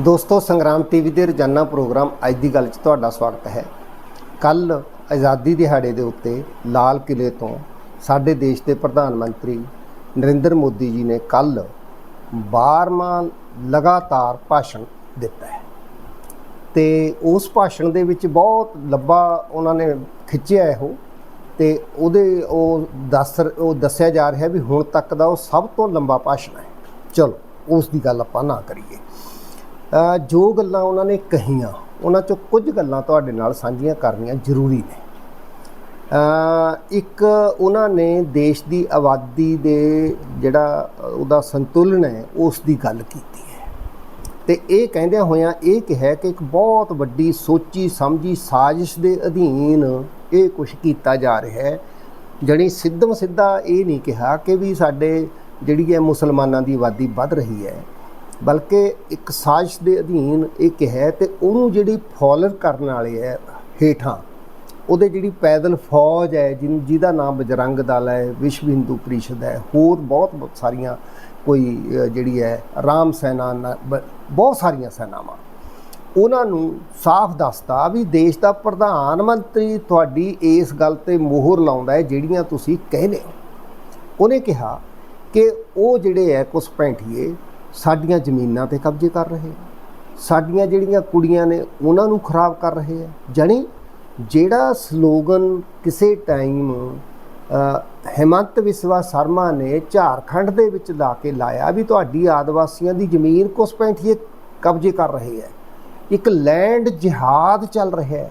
ਦੋਸਤੋ, ਸੰਗਰਾਮ ਟੀਵੀ ਦੇ ਰੋਜ਼ਾਨਾ ਪ੍ਰੋਗਰਾਮ ਅੱਜ ਦੀ ਗੱਲ 'ਚ ਤੁਹਾਡਾ ਸਵਾਗਤ ਹੈ। ਕੱਲ ਆਜ਼ਾਦੀ ਦਿਹਾੜੇ ਦੇ ਉੱਤੇ ਲਾਲ ਕਿਲੇ ਤੋਂ ਸਾਡੇ ਦੇਸ਼ ਦੇ ਪ੍ਰਧਾਨ ਮੰਤਰੀ ਨਰਿੰਦਰ ਮੋਦੀ ਜੀ ਨੇ ਕੱਲ 12ਵਾਂ ਲਗਾਤਾਰ ਭਾਸ਼ਣ ਦਿੱਤਾ ਹੈ। ਤੇ ਉਸ ਭਾਸ਼ਣ ਦੇ ਵਿੱਚ ਬਹੁਤ ਲੰਬਾ ਉਹਨਾਂ ਨੇ ਖਿੱਚਿਆ ਹੈ ਉਹ ਤੇ ਉਹਦੇ ਉਹ ਦੱਸ ਉਹ ਦੱਸਿਆ ਜਾ ਰਿਹਾ ਵੀ ਹੁਣ ਤੱਕ ਦਾ ਉਹ ਸਭ ਤੋਂ ਲੰਬਾ ਭਾਸ਼ਣ ਹੈ। ਚਲੋ, ਉਸ ਦੀ ਗੱਲ ਆਪਾਂ ਨਾ ਕਰੀਏ। ਜੋ ਗੱਲਾਂ ਉਹਨਾਂ ਨੇ ਕਹੀਆਂ, ਉਹਨਾਂ ਚੋਂ ਕੁਝ ਗੱਲਾਂ ਤੁਹਾਡੇ ਨਾਲ ਸਾਂਝੀਆਂ ਕਰਨੀਆਂ ਜ਼ਰੂਰੀ ਨੇ। ਇੱਕ ਉਹਨਾਂ ਨੇ ਦੇਸ਼ ਦੀ ਆਬਾਦੀ ਦੇ ਜਿਹੜਾ ਉਹਦਾ ਸੰਤੁਲਨ ਹੈ, ਉਸ ਦੀ ਗੱਲ ਕੀਤੀ ਹੈ। ਤੇ ਇਹ ਕਹਿੰਦਿਆਂ ਹੋਇਆਂ ਇਹ ਕਿਹਾ ਕਿ ਇੱਕ ਬਹੁਤ ਵੱਡੀ ਸੋਚੀ, ਸਮਝੀ ਸਾਜ਼ਿਸ਼ ਦੇ ਅਧੀਨ ਇਹ ਕੁਝ ਕੀਤਾ ਜਾ ਰਿਹਾ ਹੈ। ਜਣੀ ਸਿੱਧਮ ਸਿੱਧਾ ਇਹ ਨਹੀਂ ਕਿਹਾ ਕਿ ਵੀ ਸਾਡੇ ਜਿਹੜੀ ਹੈ ਮੁਸਲਮਾਨਾਂ ਦੀ ਆਬਾਦੀ ਵੱਧ ਰਹੀ ਹੈ। ਬਲਕਿ ਇੱਕ ਸਾਜ਼ਿਸ਼ ਦੇ ਅਧੀਨ ਇਹ ਕਿਹਾ ਤੇ ਉਹਨੂੰ ਜਿਹੜੀ ਫੋਲਰ ਕਰਨ ਵਾਲੇ ਹੈ ਹੇਠਾਂ, ਉਹਦੇ ਜਿਹੜੀ ਪੈਦਲ ਫੌਜ ਹੈ, ਜਿਨ, ਜਿਹਦਾ ਨਾਮ ਬਜਰੰਗ ਦਲ ਹੈ, ਵਿਸ਼ਵ ਹਿੰਦੂ ਪ੍ਰੀਸ਼ਦ ਹੈ, ਹੋਰ ਬਹੁਤ ਬਹੁਤ ਸਾਰੀਆਂ ਕੋਈ ਜਿਹੜੀ ਹੈ, ਰਾਮ ਸੈਨਾ ਨਾ- ਬਹੁਤ ਸਾਰੀਆਂ ਸੈਨਾਵਾਂ। ਉਹਨਾਂ ਨੂੰ ਸਾਫ਼ ਦੱਸਤਾ ਵੀ ਦੇਸ਼ ਦਾ ਪ੍ਰਧਾਨ ਮੰਤਰੀ ਤੁਹਾਡੀ ਇਸ ਗੱਲ ਤੇ ਮੋਹਰ ਲਾਉਂਦਾ ਹੈ, ਜਿਹੜੀਆਂ ਤੁਸੀਂ ਕਹਿੰਦੇ ਹੋ। ਉਹਨੇ ਕਿਹਾ ਕਿ ਉਹ ਜਿਹੜੇ ਹੈ, ਕੁਛ ਪੈਂਠੀਏ ਸਾਡੀਆਂ ਜ਼ਮੀਨਾਂ ਤੇ ਕਬਜ਼ੇ ਕਰ ਰਹੇ ਸਾਡੀਆਂ ਜਿਹੜੀਆਂ ਕੁੜੀਆਂ ਨੇ ਉਹਨਾਂ ਨੂੰ ਖਰਾਬ ਕਰ ਰਹੇ ਆ। ਜਾਣੀ ਜਿਹੜਾ ਸਲੋਗਨ ਕਿਸੇ ਟਾਈਮ ਅ, ਹਿਮੰਤ ਵਿਸਵਾ ਸ਼ਰਮਾ ਨੇ ਝਾਰਖੰਡ ਦੇ ਵਿੱਚ ਲਾ ਕੇ ਲਾਇਆ ਵੀ ਤੁਹਾਡੀ ਆਦਿਵਾਸੀਆਂ ਦੀ ਜ਼ਮੀਨ ਕੁਛ ਪੈਂਠੀਏ ਕਬਜ਼ੇ ਕਰ ਰਹੇ ਹੈ ਇੱਕ ਲੈਂਡ ਜਿਹਾਦ ਚੱਲ ਰਿਹਾ ਹੈ।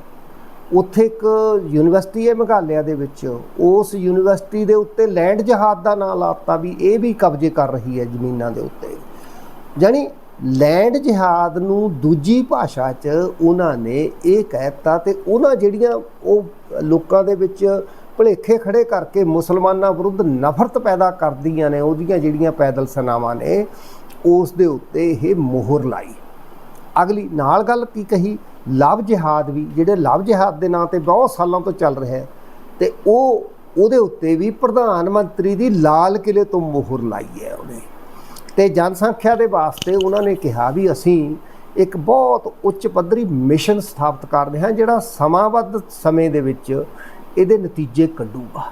ਉੱਥੇ ਇੱਕ ਯੂਨੀਵਰਸਿਟੀ ਹੈ ਮੇਘਾਲਿਆ ਦੇ ਵਿੱਚ। ਉਸ ਯੂਨੀਵਰਸਿਟੀ ਦੇ ਉੱਤੇ ਲੈਂਡ ਜਹਾਦ ਦਾ ਨਾਂ ਲਾਤਾ ਵੀ ਇਹ ਵੀ ਕਬਜ਼ੇ ਕਰ ਰਹੀ ਹੈ ਜ਼ਮੀਨਾਂ ਦੇ ਉੱਤੇ। ਜਾਣੀ ਲੈਂਡ ਜਹਾਦ ਨੂੰ ਦੂਜੀ ਭਾਸ਼ਾ 'ਚ ਉਹਨਾਂ ਨੇ ਇਹ ਕਹਿਤਾ ਤੇ ਉਹਨਾਂ ਜਿਹੜੀਆਂ ਉਹ ਲੋਕਾਂ ਦੇ ਵਿੱਚ ਭੁਲੇਖੇ ਖੜੇ ਕਰਕੇ ਮੁਸਲਮਾਨਾਂ ਵਿਰੁੱਧ ਨਫ਼ਰਤ ਪੈਦਾ ਕਰਦੀਆਂ ਨੇ, ਉਹਦੀਆਂ ਜਿਹੜੀਆਂ ਪੈਦਲ ਸੈਨਾਵਾਂ ਨੇ, ਉਸ ਦੇ ਉੱਤੇ ਇਹ ਮੋਹਰ ਲਾਈ। ਅਗਲੀ ਨਾਲ ਗੱਲ ਕੀ ਕਹੀ? ਲਵ ਜਿਹਾਦ ਵੀ, ਜਿਹੜੇ ਲਵ ਜਿਹਾਦ ਦੇ ਨਾਂ ਤੇ ਬਹੁਤ ਸਾਲਾਂ ਤੋਂ ਚੱਲ ਰਿਹਾ ਹੈ ਤੇ ਉਹ ਉਹਦੇ ਉੱਤੇ ਵੀ ਪ੍ਰਧਾਨ ਮੰਤਰੀ ਦੀ ਲਾਲ ਕਿਲੇ ਤੋਂ ਮੋਹਰ ਲਾਈ ਹੈ ਉਹਨੇ। ਤੇ ਜਨਸੰਖਿਆ ਦੇ ਵਾਸਤੇ ਉਹਨਾਂ ਨੇ ਕਿਹਾ ਵੀ ਅਸੀਂ ਇੱਕ ਬਹੁਤ ਉੱਚ ਪੱਧਰੀ ਮਿਸ਼ਨ ਸਥਾਪਿਤ ਕਰ ਰਹੇ ਹਾਂ, ਜਿਹੜਾ ਸਮਾਂਬੱਧ ਸਮੇਂ ਦੇ ਵਿੱਚ ਇਹਦੇ ਨਤੀਜੇ ਕੱਢੂਗਾ।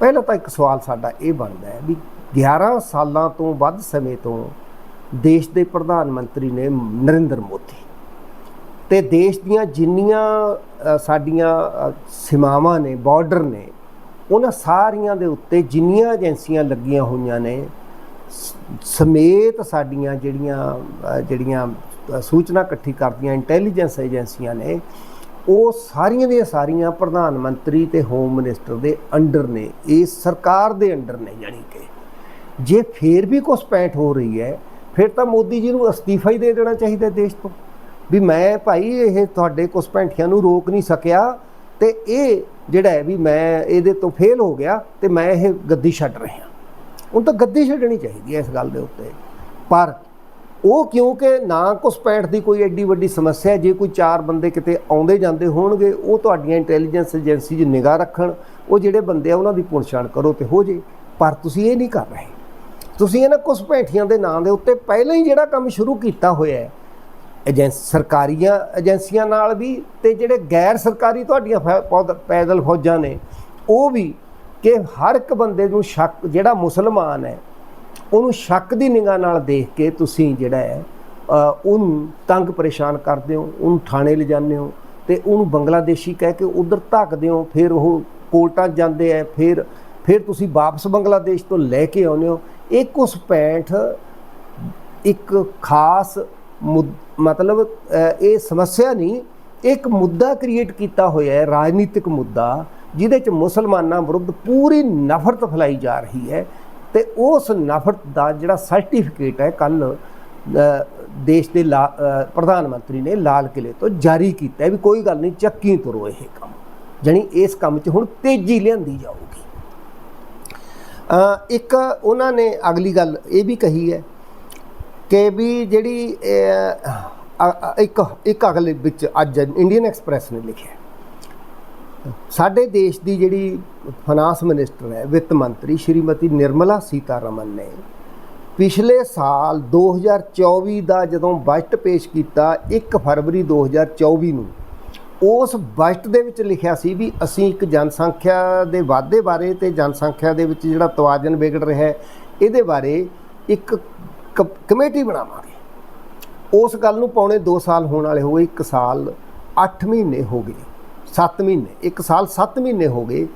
ਪਹਿਲਾਂ ਤਾਂ ਇੱਕ ਸਵਾਲ ਸਾਡਾ ਇਹ ਬਣਦਾ ਹੈ ਵੀ 11 ਸਾਲਾਂ ਤੋਂ ਵੱਧ ਸਮੇਂ ਤੋਂ ਦੇਸ਼ ਦੇ ਪ੍ਰਧਾਨ ਮੰਤਰੀ ਨੇ ਨਰਿੰਦਰ ਮੋਦੀ ਤੇ ਦੇਸ਼ ਦੀਆਂ ਜਿੰਨੀਆਂ ਸਾਡੀਆਂ ਸੀਮਾਵਾਂ ਨੇ ਬਾਰਡਰ ਨੇ, ਉਹਨਾਂ ਸਾਰੀਆਂ ਦੇ ਉੱਤੇ ਜਿੰਨੀਆਂ ਏਜੰਸੀਆਂ ਲੱਗੀਆਂ ਹੋਈਆਂ ਨੇ ਸਮੇਤ ਸਾਡੀਆਂ ਜਿਹੜੀਆਂ ਜਿਹੜੀਆਂ ਸੂਚਨਾ ਇਕੱਠੀ ਕਰਦੀਆਂ ਇੰਟੈਲੀਜੈਂਸ ਏਜੰਸੀਆਂ ਨੇ, ਉਹ ਸਾਰੀਆਂ ਦੀਆਂ ਸਾਰੀਆਂ ਪ੍ਰਧਾਨ ਮੰਤਰੀ ਤੇ ਹੋਮ ਮਿਨਿਸਟਰ ਦੇ ਅੰਡਰ ਨੇ, ਇਹ ਸਰਕਾਰ ਦੇ ਅੰਡਰ ਨੇ ਜਾਣੀ ਕਿ। ਜੇ ਫੇਰ ਵੀ ਕੁਛ ਹੋ ਰਹੀ ਹੈ, ਫਿਰ ਤਾਂ ਮੋਦੀ ਜੀ ਨੂੰ ਅਸਤੀਫਾ ਹੀ ਦੇ ਦੇਣਾ ਚਾਹੀਦਾ ਦੇਸ਼ ਤੋਂ। ਵੀ ਮੈਂ ਭਾਈ ਇਹ ਤੁਹਾਡੇ ਘੁਸਪੈਠੀਆਂ ਨੂੰ ਰੋਕ ਨਹੀਂ ਸਕਿਆ, ਤੇ ਇਹ ਜਿਹੜਾ ਹੈ ਵੀ ਮੈਂ ਇਹਦੇ ਤੋਂ ਫੇਲ ਹੋ ਗਿਆ, ਤੇ ਮੈਂ ਇਹ ਗੱਦੀ ਛੱਡ ਰਿਹਾ। ਉਹਨੂੰ ਤਾਂ ਗੱਦੀ ਛੱਡਣੀ ਚਾਹੀਦੀ ਹੈ ਇਸ ਗੱਲ ਦੇ ਉੱਤੇ। ਪਰ ਉਹ ਕਿਉਂਕਿ ਨਾ ਕੁਛ ਦੀ ਕੋਈ ਐਡੀ ਵੱਡੀ ਸਮੱਸਿਆ ਜੇ ਕੋਈ ਚਾਰ ਬੰਦੇ ਕਿਤੇ ਆਉਂਦੇ ਜਾਂਦੇ ਹੋਣਗੇ, ਉਹ ਤੁਹਾਡੀਆਂ ਇੰਟੈਲੀਜੈਂਸ ਏਜੰਸੀ 'ਚ ਨਿਗਾਹ ਰੱਖਣ, ਉਹ ਜਿਹੜੇ ਬੰਦੇ ਆ ਉਹਨਾਂ ਦੀ ਪੁਣਛਾਣ ਕਰੋ ਤੇ ਹੋ ਜੇ। ਪਰ ਤੁਸੀਂ ਇਹ ਨਹੀਂ ਕਰ ਰਹੇ। ਤੁਸੀਂ ਇਹਨਾਂ ਕੁਛ ਦੇ ਨਾਂ ਦੇ ਉੱਤੇ ਪਹਿਲਾਂ ਹੀ ਜਿਹੜਾ ਕੰਮ ਸ਼ੁਰੂ ਕੀਤਾ ਹੋਇਆ ਹੈ, ਏਜੰਸ, ਸਰਕਾਰੀਆਂ ਏਜੰਸੀਆਂ ਨਾਲ ਵੀ ਤੇ ਜਿਹੜੇ ਗੈਰ ਸਰਕਾਰੀ ਤੁਹਾਡੀਆਂ ਫੈ- ਪੌਦ- ਪੈਦਲ ਫੌਜਾਂ ਨੇ, ਉਹ ਵੀ ਕਿ ਹਰ ਇੱਕ ਬੰਦੇ ਨੂੰ ਸ਼ੱਕ, ਜਿਹੜਾ ਮੁਸਲਮਾਨ ਹੈ, ਉਹਨੂੰ ਸ਼ੱਕ ਦੀ ਨਿਗਾਹ ਨਾਲ ਦੇਖ ਕੇ ਤੁਸੀਂ ਜਿਹੜਾ ਹੈ ਉਹਨੂੰ ਤੰਗ ਪਰੇਸ਼ਾਨ ਕਰਦੇ ਹੋ, ਉਹਨੂੰ ਥਾਣੇ ਲਿਜਾਂਦੇ ਹੋ ਤੇ ਉਹਨੂੰ ਬੰਗਲਾਦੇਸ਼ੀ ਕਹਿ ਕੇ ਉਧਰ ਧੱਕਦੇ ਹੋ, ਫਿਰ ਉਹ ਕੋਰਟਾਂ 'ਚ ਜਾਂਦੇ ਆ, ਫਿਰ ਫਿਰ ਤੁਸੀਂ ਵਾਪਸ ਬੰਗਲਾਦੇਸ਼ ਤੋਂ ਲੈ ਕੇ ਆਉਂਦੇ ਹੋ। ਇਹ ਕੁਛ ਪੈਂਠ ਇੱਕ ਖਾਸ ਮੁੱਦ- ਮਤਲਬ ਇਹ ਸਮੱਸਿਆ ਨਹੀਂ ਇੱਕ ਮੁੱਦਾ ਕ੍ਰੀਏਟ ਕੀਤਾ ਹੋਇਆ ਹੈ, ਰਾਜਨੀਤਿਕ ਮੁੱਦਾ ਜਿਹਦੇ ਚ ਮੁਸਲਮਾਨਾਂ ਵਿਰੁੱਧ ਪੂਰੀ ਨਫ਼ਰਤ ਫੈਲਾਈ ਜਾ ਰਹੀ ਹੈ ਤੇ ਉਸ ਨਫ਼ਰਤ ਦਾ ਜਿਹੜਾ ਸਰਟੀਫਿਕੇਟ ਹੈ ਕੱਲ ਦੇਸ਼ ਦੇ ਲਾ- ਪ੍ਰਧਾਨ ਮੰਤਰੀ ਨੇ ਲਾਲ ਕਿਲੇ ਤੋਂ ਜਾਰੀ ਕੀਤਾ ਵੀ ਕੋਈ ਗੱਲ ਨਹੀਂ, ਚੱਕੀ ਤੁਰੋ ਇਹ ਕੰਮ। ਜਾਣੀ ਇਸ ਕੰਮ 'ਚ ਹੁਣ ਤੇਜ਼ੀ ਲਿਆਂਦੀ ਜਾਊਗੀ। ਇੱਕ ਉਹਨਾਂ ਨੇ ਅਗਲੀ ਗੱਲ ਇਹ ਵੀ ਕਹੀ ਹੈ ਕਿ ਵੀ ਜਿਹੜੀ ਇੱਕ ਇੱਕ ਅਗਲੇ ਵਿੱਚ ਅੱਜ ਇੰਡੀਅਨ ਐਕਸਪ੍ਰੈਸ ਨੇ ਲਿਖਿਆ ਸਾਡੇ ਦੇਸ਼ ਦੀ ਜਿਹੜੀ ਫਾਈਨਾਂਸ ਮਿਨਿਸਟਰ ਹੈ, ਵਿੱਤ ਮੰਤਰੀ ਸ਼੍ਰੀਮਤੀ ਨਿਰਮਲਾ ਸੀਤਾਰਮਨ ਨੇ ਪਿਛਲੇ ਸਾਲ 2024 ਦਾ ਜਦੋਂ ਬਜਟ ਪੇਸ਼ ਕੀਤਾ 1 ਫਰਵਰੀ 2024 ਨੂੰ, ਉਸ ਬਜਟ ਦੇ ਵਿੱਚ ਲਿਖਿਆ ਸੀ ਵੀ ਅਸੀਂ ਇੱਕ ਜਨਸੰਖਿਆ ਦੇ ਵਾਧੇ ਬਾਰੇ ਤੇ ਜਨਸੰਖਿਆ ਦੇ ਵਿੱਚ ਜਿਹੜਾ ਤਵਾਜ਼ਨ ਵਿਗੜ ਰਿਹਾ ਹੈ, ਇਹਦੇ ਬਾਰੇ ਇੱਕ ਕਮੇਟੀ ਬਣਾਵਾਂਗੇ। ਉਸ ਗੱਲ ਨੂੰ ਪੌਣੇ 2 ਸਾਲ ਹੋਣ ਵਾਲੇ ਹੋ ਗਏ 1 ਸਾਲ 8 ਮਹੀਨੇ ਹੋ ਗਏ। 7 ਮਹੀਨੇ 1 ਸਾਲ 7 ਮਹੀਨੇ ਹੋ ਗਏ।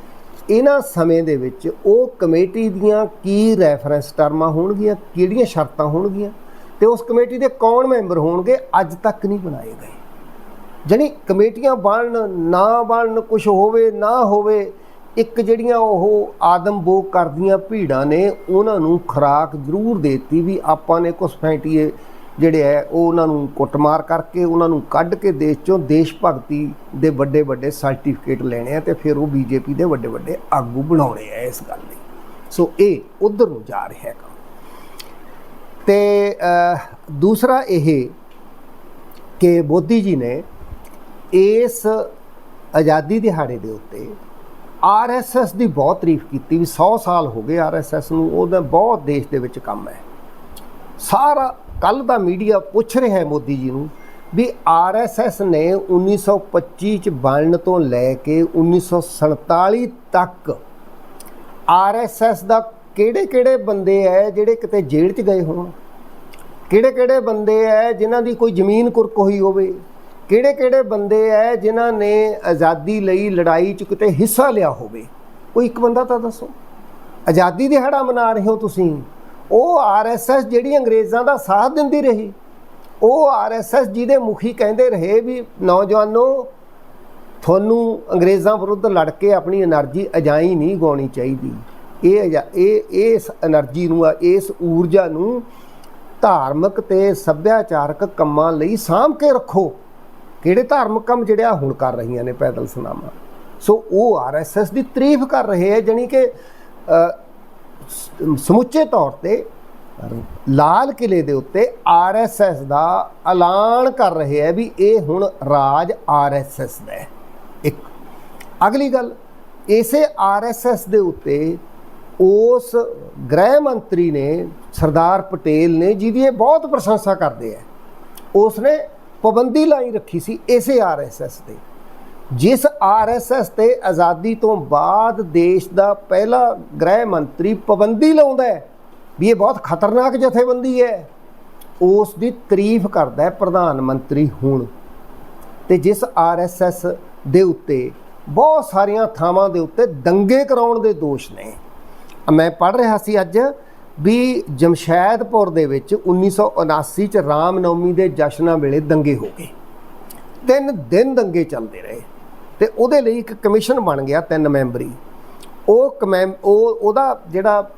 ਇਹਨਾਂ ਸਮੇਂ ਦੇ ਵਿੱਚ ਉਹ ਕਮੇਟੀ ਦੀਆਂ ਕੀ ਰੈਫਰੈਂਸ ਟਰਮਾਂ ਹੋਣਗੀਆਂ, ਕਿਹੜੀਆਂ ਸ਼ਰਤਾਂ ਹੋਣਗੀਆਂ ਤੇ ਉਸ ਕਮੇਟੀ ਦੇ ਕੌਣ ਮੈਂਬਰ ਹੋਣਗੇ, ਅੱਜ ਤੱਕ ਨਹੀਂ ਬਣਾਏ ਗਏ। ਜਾਣੀ ਕਮੇਟੀਆਂ ਬਣਨ, ਨਾ ਬਣਨ ਕੁਝ ਹੋਵੇ, ਨਾ ਹੋਵੇ, ਇੱਕ ਜਿਹੜੀਆਂ ਉਹ ਆਦਮਬੋਗ ਕਰਦੀਆਂ ਭੀੜਾਂ ਨੇ, ਉਹਨਾਂ ਨੂੰ ਖੁਰਾਕ ਜ਼ਰੂਰ ਦਿੱਤੀ ਵੀ ਆਪਾਂ ਨੇ ਕੁਸਫੈਂਟੀਏ ਜਿਹੜੇ ਹੈ, ਉਹ ਉਹਨਾਂ ਨੂੰ ਕੁੱਟਮਾਰ ਕਰਕੇ ਉਹਨਾਂ ਨੂੰ ਕੱਢ ਕੇ ਦੇਸ਼ ਚੋਂ ਦੇਸ਼ ਭਗਤੀ ਦੇ ਵੱਡੇ ਵੱਡੇ ਸਰਟੀਫਿਕੇਟ ਲੈਣੇ ਆ ਤੇ ਫਿਰ ਉਹ ਬੀਜੇਪੀ ਦੇ ਵੱਡੇ ਵੱਡੇ ਆਗੂ ਬਣਾਉਣੇ ਆ ਇਸ ਗੱਲ ਲਈ। ਸੋ ਇਹ ਉਧਰ ਨੂੰ ਜਾ ਰਿਹਾ ਹੈ ਕੰਮ। ਤੇ ਦੂਸਰਾ ਇਹ ਕਿ ਮੋਦੀ ਜੀ ਨੇ ਇਸ ਆਜ਼ਾਦੀ ਦਿਹਾੜੇ ਦੇ ਉੱਤੇ ਆਰਐਸਐਸ ਦੀ ਬਹੁਤ ਤਾਰੀਫ ਕੀਤੀ ਵੀ 100 ਸਾਲ ਹੋ ਗਏ ਆਰਐਸਐਸ ਨੂੰ, ਉਹਦਾ ਬਹੁਤ ਦੇਸ਼ ਦੇ ਵਿੱਚ ਕੰਮ ਹੈ। ਸਾਰਾ ਕੱਲ ਦਾ ਮੀਡੀਆ ਪੁੱਛ ਰਿਹਾ ਹੈ ਮੋਦੀ ਜੀ ਨੂੰ ਵੀ ਆਰਐਸਐਸ ਨੇ 1925 ਚ ਬਣਨ ਤੋਂ ਲੈ ਕੇ 1947 ਤੱਕ ਆਰਐਸਐਸ ਦਾ ਕਿਹੜੇ ਕਿਹੜੇ ਬੰਦੇ ਐ ਜਿਹੜੇ ਕਿਤੇ ਜੇਲ੍ਹ 'ਚ ਗਏ ਹੋਣ? ਕਿਹੜੇ ਕਿਹੜੇ ਬੰਦੇ ਐ ਜਿਨ੍ਹਾਂ ਦੀ ਕੋਈ ਜ਼ਮੀਨ ਕੁਰਕ ਹੋਈ ਹੋਵੇ? ਕਿਹੜੇ ਕਿਹੜੇ ਬੰਦੇ ਐ ਜਿਨ੍ਹਾਂ ਨੇ ਆਜ਼ਾਦੀ ਲਈ ਲੜਾਈ 'ਚ ਕਿਤੇ ਹਿੱਸਾ ਲਿਆ ਹੋਵੇ? ਕੋਈ ਇੱਕ ਬੰਦਾ ਤਾਂ ਦੱਸੋ। ਆਜ਼ਾਦੀ ਦਿਹਾੜਾ ਮਨਾ ਰਹੇ ਹੋ ਤੁਸੀਂ। ਉਹ ਆਰਐਸਐਸ ਜਿਹੜੀ ਅੰਗਰੇਜ਼ਾਂ ਦਾ ਸਾਥ ਦਿੰਦੀ ਰਹੀ। ਉਹ ਆਰਐਸਐਸ ਜਿਹਦੇ ਮੁਖੀ ਕਹਿੰਦੇ ਰਹੇ ਵੀ ਨੌਜਵਾਨੋ, ਤੁਹਾਨੂੰ ਅੰਗਰੇਜ਼ਾਂ ਵਿਰੁੱਧ ਲੜ ਕੇ ਆਪਣੀ એનર્ਜੀ ਅਜਾਈ ਨਹੀਂ ਗਾਉਣੀ ਚਾਹੀਦੀ। ਇਹ ਇਹ, ਇਸ એનર્ਜੀ ਨੂੰ, ਇਸ ਊਰਜਾ ਨੂੰ ਧਾਰਮਿਕ ਤੇ ਸੱਭਿਆਚਾਰਕ ਕੰਮਾਂ ਲਈ ਸਾਂਭ ਕੇ ਰੱਖੋ। ਕਿਹੜੇ ਧਾਰਮਿਕ ਕੰਮ ਜਿਹੜਿਆ ਹੁਣ ਕਰ ਰਹੀਆਂ ਨੇ ਪੈਦਲ ਸੁਨਾਮਾ? ਸੋ ਉਹ ਆਰਐਸਐਸ ਦੀ ਤਾਰੀਫ ਕਰ ਰਹੇ ਹੈ ਜਾਨੀ ਕਿ ਸਮੁੱਚੇ ਤੌਰ ਤੇ ਲਾਲ ਕਿਲੇ ਦੇ ਉੱਤੇ ਆਰਐਸਐਸ ਦਾ ਐਲਾਨ ਕਰ ਰਹੇ ਹੈ ਵੀ ਇਹ ਹੁਣ ਰਾਜ ਆਰਐਸਐਸ ਦਾ ਹੈ। ਇੱਕ। ਅਗਲੀ ਗੱਲ, ਇਸੇ ਆਰਐਸਐਸ ਦੇ ਉੱਤੇ ਉਸ ਗ੍ਰਹਿ ਮੰਤਰੀ ਨੇ, ਸਰਦਾਰ ਪਟੇਲ ਨੇ ਜਿਹਦੀ ਇਹ ਬਹੁਤ ਪ੍ਰਸ਼ੰਸਾ ਕਰਦੇ ਆ ਉਸ ਨੇ ਪਾਬੰਦੀ ਲਾਈ ਰੱਖੀ ਸੀ ਇਸੇ ਆਰਐਸਐਸ ਤੇ। ਜਿਸ ਆਰਐਸਐਸ ਤੇ ਆਜ਼ਾਦੀ ਤੋਂ ਬਾਅਦ ਦੇਸ਼ ਦਾ ਪਹਿਲਾ ਗ੍ਰਹਿ ਮੰਤਰੀ ਪਾਬੰਦੀ ਲਾਉਂਦਾ ਹੈ, ਵੀ ਇਹ ਬਹੁਤ ਖਤਰਨਾਕ ਜਥੇਬੰਦੀ ਹੈ, ਉਸ ਦੀ ਤਾਰੀਫ ਕਰਦਾ ਹੈ ਪ੍ਰਧਾਨ ਮੰਤਰੀ ਹੁਣ। ਤੇ ਜਿਸ ਆਰਐਸਐਸ ਦੇ ਉੱਤੇ ਬਹੁਤ ਸਾਰੀਆਂ ਥਾਵਾਂ ਦੇ ਉੱਤੇ ਦੰਗੇ ਕਰਾਉਣ ਦੇ ਦੋਸ਼ ਨੇ। ਮੈਂ ਪੜ੍ਹ ਰਿਹਾ ਸੀ ਅੱਜ ਵੀ ਜਮਸ਼ੈਦਪੁਰ ਦੇ ਵਿੱਚ 1979 ਚ ਰਾਮਨੌਮੀ ਦੇ ਜਸ਼ਨਾਂ ਵੇਲੇ ਦੰਗੇ ਹੋ ਗਏ। ਤਿੰਨ ਦਿਨ ਦੰਗੇ ਚੱਲਦੇ ਰਹੇ। ਤੇ ਉਹਦੇ ਲਈ ਇੱਕ ਕਮਿਸ਼ਨ ਬਣ ਗਿਆ ਤਿੰਨ ਮੈਂਬਰੀ। ਉਹ ਕਮੈਮ ਉਹ, ਉਹਦਾ ਜਿਹੜਾ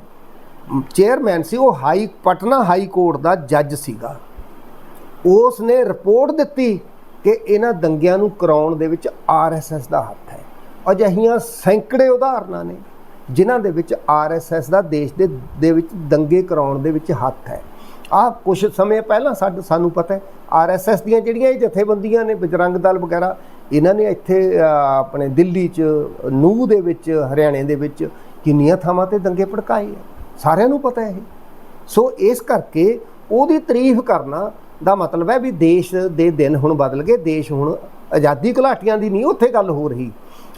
ਚੇਅਰਮੈਨ ਸੀ, ਉਹ ਹਾਈ, ਪਟਨਾ ਹਾਈ ਕੋਰਟ ਦਾ ਜੱਜ ਸੀਗਾ। ਉਸ ਨੇ ਰਿਪੋਰਟ ਦਿੱਤੀ ਕਿ ਇਹਨਾਂ ਦੰਗਿਆਂ ਨੂੰ ਕਰਾਉਣ ਦੇ ਵਿੱਚ ਆਰਐਸਐਸ ਦਾ ਹੱਥ ਹੈ। ਅਜਿਹੀਆਂ ਸੈਂਕੜੇ ਉਦਾਹਰਨਾਂ ਨੇ, ਜਿਨ੍ਹਾਂ ਦੇ ਵਿੱਚ ਆਰਐਸਐਸ ਦਾ ਦੇਸ਼ ਦੇ ਦੇ ਵਿੱਚ ਦੰਗੇ ਕਰਾਉਣ ਦੇ ਵਿੱਚ ਹੱਥ ਹੈ। ਆਹ ਕੁਝ ਸਮੇਂ ਪਹਿਲਾਂ ਸਾਡੇ, ਸਾਨੂੰ ਪਤਾ ਹੈ ਆਰਐਸਐਸ ਦੀਆਂ ਜਿਹੜੀਆਂ ਇਹ ਜਥੇਬੰਦੀਆਂ ਨੇ, ਬਜਰੰਗ ਦਲ ਵਗੈਰਾ ਇਹਨਾਂ ਨੇ ਇੱਥੇ ਆਪਣੇ ਦਿੱਲੀ 'ਚ, ਨੂਹ ਦੇ ਵਿੱਚ, ਹਰਿਆਣੇ ਦੇ ਵਿੱਚ ਕਿੰਨੀਆਂ ਥਾਵਾਂ ਤੇ ਦੰਗੇ ਭੜਕਾਏ ਆ। ਸਾਰਿਆਂ ਨੂੰ ਪਤਾ ਹੈ ਇਹ। ਸੋ ਇਸ ਕਰਕੇ ਉਹਦੀ ਤਾਰੀਫ ਕਰਨਾ ਦਾ ਮਤਲਬ ਹੈ ਵੀ ਦੇਸ਼ ਦੇ ਦਿਨ ਹੁਣ ਬਦਲ ਗਏ। ਦੇਸ਼ ਹੁਣ ਆਜ਼ਾਦੀ ਘੁਲਾਟੀਆਂ ਦੀ ਨਹੀਂ, ਉੱਥੇ ਗੱਲ ਹੋ ਰਹੀ।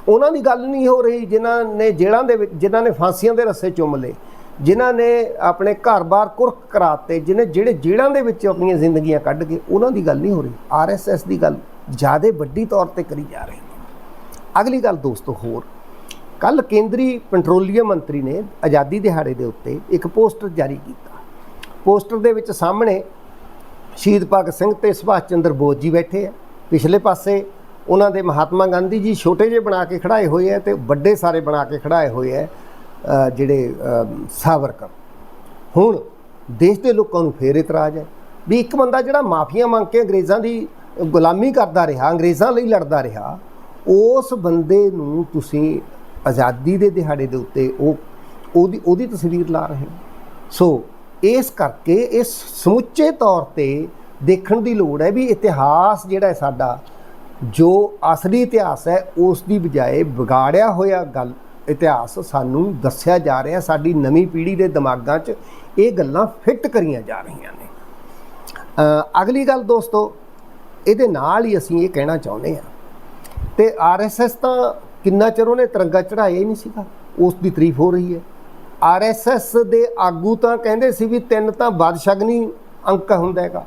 ਉਹਨਾਂ ਦੀ ਗੱਲ ਨਹੀਂ ਹੋ ਰਹੀ, ਜਿਨ੍ਹਾਂ ਨੇ ਜੇਲ੍ਹਾਂ ਦੇ ਵਿੱਚ, ਜਿਨ੍ਹਾਂ ਨੇ ਫਾਂਸੀਆਂ ਦੇ ਰੱਸੇ ਚੁੰਮ ਲਏ, ਜਿਨ੍ਹਾਂ ਨੇ ਆਪਣੇ ਘਰ-ਬਾਰ ਕੁਰਕ ਕਰਾਤੇ ਜਿਹਨੇ ਜਿਹੜੇ ਜੇਲ੍ਹਾਂ ਦੇ ਵਿੱਚ ਆਪਣੀਆਂ ਜ਼ਿੰਦਗੀਆਂ ਕੱਢ ਕੇ, ਉਹਨਾਂ ਦੀ ਗੱਲ ਨਹੀਂ ਹੋ ਰਹੀ। ਆਰਐਸਐਸ ਦੀ ਗੱਲ ਜ਼ਿਆਦਾ ਵੱਡੀ ਤੌਰ ਤੇ ਕਰੀ ਜਾ ਰਹੇ ਨੇ। ਅਗਲੀ ਗੱਲ ਦੋਸਤੋ ਹੋਰ। ਕੱਲ ਕੇਂਦਰੀ ਪੈਟਰੋਲੀਅਮ ਮੰਤਰੀ ਨੇ ਆਜ਼ਾਦੀ ਦਿਹਾੜੇ ਦੇ ਉੱਤੇ ਇੱਕ ਪੋਸਟਰ ਜਾਰੀ ਕੀਤਾ। ਪੋਸਟਰ ਦੇ ਵਿੱਚ ਸਾਹਮਣੇ ਸ਼ਹੀਦ ਭਗਤ ਸਿੰਘ ਤੇ ਸੁਭਾਸ਼ ਚੰਦਰ ਬੋਸ ਜੀ ਬੈਠੇ ਆ। ਪਿਛਲੇ ਪਾਸੇ ਉਹਨਾਂ ਦੇ ਮਹਾਤਮਾ ਗਾਂਧੀ ਜੀ ਛੋਟੇ ਜਿਹੇ ਬਣਾ ਕੇ ਖੜਾਏ ਹੋਏ ਆ ਤੇ ਵੱਡੇ ਸਾਰੇ ਬਣਾ ਕੇ ਖੜਾਏ ਹੋਏ ਆ ਜਿਹੜੇ ਸਾਵਰਕਰ। ਹੁਣ ਦੇਸ਼ ਦੇ ਲੋਕਾਂ ਨੂੰ ਫੇਰ ਇਤਰਾਜ਼ ਹੈ ਵੀ ਇੱਕ ਬੰਦਾ ਜਿਹੜਾ ਮਾਫੀਆਂ ਮੰਗ ਕੇ ਅੰਗਰੇਜ਼ਾਂ ਦੀ ਗੁਲਾਮੀ ਕਰਦਾ ਰਿਹਾ, ਅੰਗਰੇਜ਼ਾਂ ਲਈ ਲੜਦਾ ਰਿਹਾ, ਉਸ ਬੰਦੇ ਨੂੰ ਤੁਸੀਂ ਆਜ਼ਾਦੀ ਦੇ ਦਿਹਾੜੇ ਦੇ ਉੱਤੇ ਉਹ, ਉਹਦੀ ਉਹਦੀ ਤਸਵੀਰ ਲਾ ਰਹੇ ਹੋ। ਸੋ ਇਸ ਕਰਕੇ ਇਸ ਸਮੁੱਚੇ ਤੌਰ ਤੇ ਦੇਖਣ ਦੀ ਲੋੜ ਹੈ ਵੀ ਇਤਿਹਾਸ ਜਿਹੜਾ ਹੈ ਸਾਡਾ, ਜੋ ਅਸਲੀ ਇਤਿਹਾਸ ਹੈ, ਉਸ ਦੀ ਬਜਾਏ ਵਿਗਾੜਿਆ ਹੋਇਆ ਗੱਲ, ਇਤਿਹਾਸ ਸਾਨੂੰ ਦੱਸਿਆ ਜਾ ਰਿਹਾ, ਸਾਡੀ ਨਵੀਂ ਪੀੜ੍ਹੀ ਦੇ ਦਿਮਾਗਾਂ 'ਚ ਇਹ ਗੱਲਾਂ ਫਿੱਟ ਕਰੀਆਂ ਜਾ ਰਹੀਆਂ ਨੇ। ਅਗਲੀ ਗੱਲ ਦੋਸਤੋ ਇਹਦੇ ਨਾਲ ਹੀ ਅਸੀਂ ਇਹ ਕਹਿਣਾ ਚਾਹੁੰਦੇ ਹਾਂ। ਤੇ ਆਰਐਸਐਸ ਤਾਂ ਕਿੰਨਾ ਚਿਰ ਉਹਨੇ ਤਿਰੰਗਾ ਚੜਾਇਆ ਹੀ ਨਹੀਂ ਸੀਗਾ? ਉਸ ਦੀ ਤਾਰੀਫ ਹੋ ਰਹੀ ਹੈ। ਆਰਐਸਐਸ ਦੇ ਆਗੂ ਤਾਂ ਕਹਿੰਦੇ ਸੀ ਵੀ ਤਿੰਨ ਤਾਂ ਬਦਸ਼ਗਨੀ ਅੰਕ ਹੁੰਦਾ ਹੈਗਾ।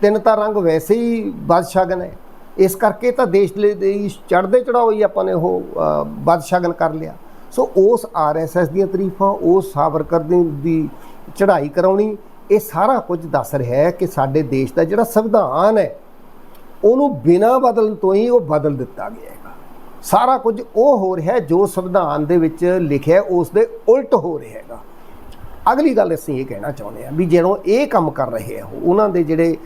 ਤਿੰਨ ਤਾਂ ਰੰਗ ਵੈਸੇ ਹੀ ਬਦਸ਼ਗਨ ਹੈ। ਇਸ ਕਰਕੇ ਤਾਂ ਦੇਸ਼ ਲਈ ਚੜਦੇ ਚੜਾਓ ਹੀ ਆਪਾਂ ਨੇ ਉਹ ਅ, ਬਦਸ਼ਗਨ ਕਰ ਲਿਆ। ਸੋ ਉਸ ਆਰਐਸਐਸ ਦੀਆਂ ਤਾਰੀਫਾਂ ਉਸ ਸਾਵਰਕਰ ਦੀ ਦੀ ਚੜ੍ਹਾਈ ਕਰਾਉਣੀ ਇਹ ਸਾਰਾ ਕੁਝ ਦੱਸ ਰਿਹਾ ਹੈ ਕਿ ਸਾਡੇ ਦੇਸ਼ ਦਾ ਜਿਹੜਾ ਸੰਵਿਧਾਨ ਹੈ ਉਹਨੂੰ ਬਿਨਾਂ ਬਦਲਣ ਤੋਂ ਹੀ ਉਹ ਬਦਲ ਦਿੱਤਾ ਗਿਆ ਹੈਗਾ। ਸਾਰਾ ਕੁਝ ਉਹ ਹੋ ਰਿਹਾ ਜੋ ਸੰਵਿਧਾਨ ਦੇ ਵਿੱਚ ਲਿਖਿਆ ਹੈ, ਉਸ ਦੇ ਉਲਟ ਹੋ ਰਿਹਾ ਹੈਗਾ। ਅਗਲੀ ਗੱਲ ਅਸੀਂ ਇਹ ਕਹਿਣਾ ਚਾਹੁੰਦੇ ਹਾਂ ਵੀ ਜਦੋਂ ਇਹ ਕੰਮ ਕਰ ਰਹੇ ਆ ਉਹ, ਉਹਨਾਂ ਦੇ ਜਿਹੜੇ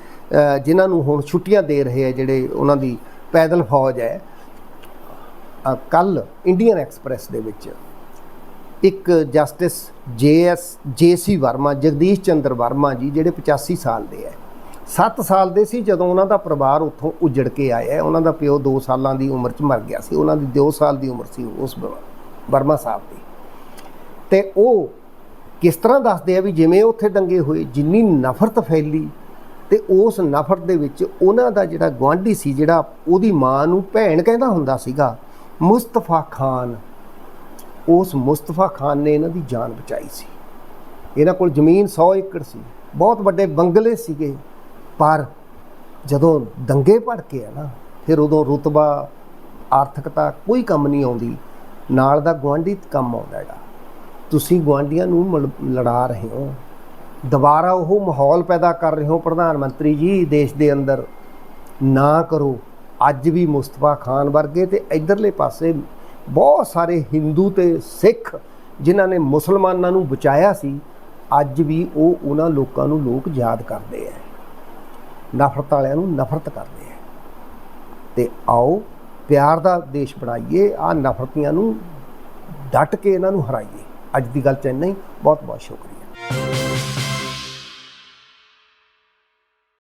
ਜਿਨ੍ਹਾਂ ਨੂੰ ਹੁਣ ਛੁੱਟੀਆਂ ਦੇ ਰਹੇ ਆ ਜਿਹੜੇ ਉਹਨਾਂ ਦੀ ਪੈਦਲ ਫੌਜ ਹੈ ਕੱਲ ਇੰਡੀਅਨ ਐਕਸਪ੍ਰੈਸ ਦੇ ਵਿੱਚ ਇੱਕ justice JS JC Verma Jagdish Chandra Verma ji ਜਿਹੜੇ 85 ਸਾਲ ਦੇ ਹੈ। 7 ਸਾਲ ਦੇ ਸੀ ਜਦੋਂ ਉਹਨਾਂ ਦਾ ਪਰਿਵਾਰ ਉੱਥੋਂ ਉਜੜ ਕੇ ਆਇਆ। ਉਹਨਾਂ ਦਾ ਪਿਓ 2 ਸਾਲਾਂ ਦੀ ਉਮਰ 'ਚ ਮਰ ਗਿਆ ਸੀ। ਉਹਨਾਂ ਦੀ 2 ਸਾਲ ਦੀ ਉਮਰ ਸੀ ਉਸ ਬ- ਵਰਮਾ ਸਾਹਿਬ ਦੀ। ਤੇ ਉਹ ਕਿਸ ਤਰ੍ਹਾਂ ਦੱਸਦੇ ਆ ਵੀ ਜਿਵੇਂ ਉੱਥੇ ਦੰਗੇ ਹੋਏ, ਜਿੰਨੀ ਨਫ਼ਰਤ ਫੈਲੀ ਤੇ ਉਸ ਨਫ਼ਰਤ ਦੇ ਵਿੱਚ ਉਹਨਾਂ ਦਾ ਜਿਹੜਾ ਗਵਾਂਢੀ ਸੀ, ਜਿਹੜਾ ਉਹਦੀ ਮਾਂ ਨੂੰ ਭੈਣ ਕਹਿੰਦਾ ਹੁੰਦਾ ਸੀਗਾ, ਮੁਸਤਫਾ ਖਾਨ। ਉਸ ਮੁਸਤਫਾ ਖਾਨ ਨੇ ਇਹਨਾਂ ਦੀ ਜਾਨ ਬਚਾਈ ਸੀ। ਇਹਨਾਂ ਕੋਲ ਜ਼ਮੀਨ 100 ਏਕੜ ਸੀ। ਬਹੁਤ ਵੱਡੇ ਬੰਗਲੇ ਸੀਗੇ। ਪਰ ਜਦੋਂ ਦੰਗੇ ਭੜਕੇ ਆ ਨਾ, ਫਿਰ ਉਦੋਂ ਰੁਤਬਾ, ਆਰਥਿਕਤਾ ਕੋਈ ਕੰਮ ਨਹੀਂ ਆਉਂਦੀ। ਨਾਲ ਦਾ ਗੁਆਂਢੀ ਕੰਮ ਆਉਂਦਾ ਹੈਗਾ ਤੁਸੀਂ ਗੁਆਂਢੀਆਂ ਨੂੰ ਮਲ- ਲੜਾ ਰਹੇ ਹੋ। ਦੁਬਾਰਾ ਉਹ ਮਾਹੌਲ ਪੈਦਾ ਕਰ ਰਹੇ ਹੋ ਪ੍ਰਧਾਨ ਮੰਤਰੀ ਜੀ, ਦੇਸ਼ ਦੇ ਅੰਦਰ। ਨਾ ਕਰੋ। ਅੱਜ ਵੀ ਮੁਸਤਫਾ ਖਾਨ ਵਰਗੇ ਤੇ ਇਧਰਲੇ ਪਾਸੇ ਬਹੁਤ ਸਾਰੇ ਹਿੰਦੂ ਤੇ ਸਿੱਖ ਜਿਨ੍ਹਾਂ ਨੇ ਮੁਸਲਮਾਨਾਂ ਨੂੰ ਬਚਾਇਆ ਸੀ, ਅੱਜ ਵੀ ਉਹ ਉਹਨਾਂ ਲੋਕਾਂ ਨੂੰ ਲੋਕ ਯਾਦ ਕਰਦੇ ਆ। ਨਫ਼ਰਤ ਵਾਲਿਆਂ ਨੂੰ ਨਫ਼ਰਤ ਕਰਦੇ ਆ। ਤੇ ਆਓ ਪਿਆਰ ਦਾ ਦੇਸ਼ ਬਣਾਈਏ ਆ ਨਫ਼ਰਤੀਆਂ ਨੂੰ ਡਟ ਕੇ ਇਹਨਾਂ ਨੂੰ ਹਰਾਈਏ। ਅੱਜ ਦੀ ਗੱਲ ਚ ਇੰਨਾ ਹੀ। ਬਹੁਤ ਬਹੁਤ ਸ਼ੁਕਰੀਆ।